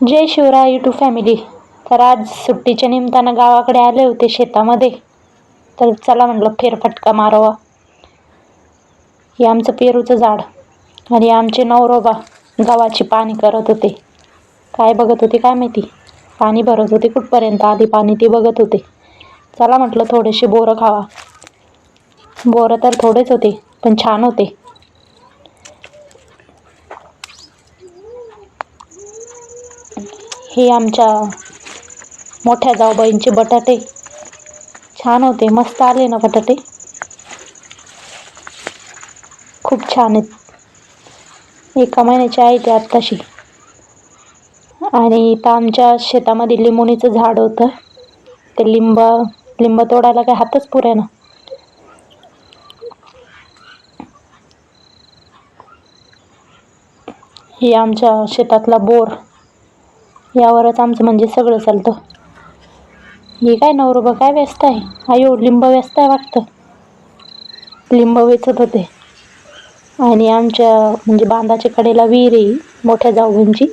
जय Shivray YouTube family तर आज सुट्टीच्या निमित्तानं गावाकडे आले होते शेतामध्ये. तर चला म्हटलं फेरफटका मारावा. हे आमचं पेरूचं झाड आणि आमचे नवरोबा गव्हाची पाणी करत होते. काय बघत होते काय माहिती? पाणी भरत होते कुठपर्यंत? आधी पाणी ते बघत होते. चला म्हटलं थोडेसे बोरं खावा. बोरं तर थोडेच होते पण छान होते. हे आमच्या मोठ्या जाऊबाईंचे बटाटे. छान होते मस्त आले ना बटाटे. खूप छान आहेत. एका महिन्याचे आहे ते आत्ताशी. आणि इथं आमच्या शेतामध्ये लिंबोणीचं झाड होतं. ते लिंब लिंब तोडायला काय हातच पुरे ना. हे आमच्या शेतातला बोर. यावरच आमचं म्हणजे सगळं चालतं. हे काय नवरोबा काय व्यस्त आहे? अयो लिंब व्यस्त आहे वाटतं. लिंब वेचत होते. आणि आमच्या म्हणजे बांधाच्या कडेला विहीर आहे मोठ्या जाऊबाईंची.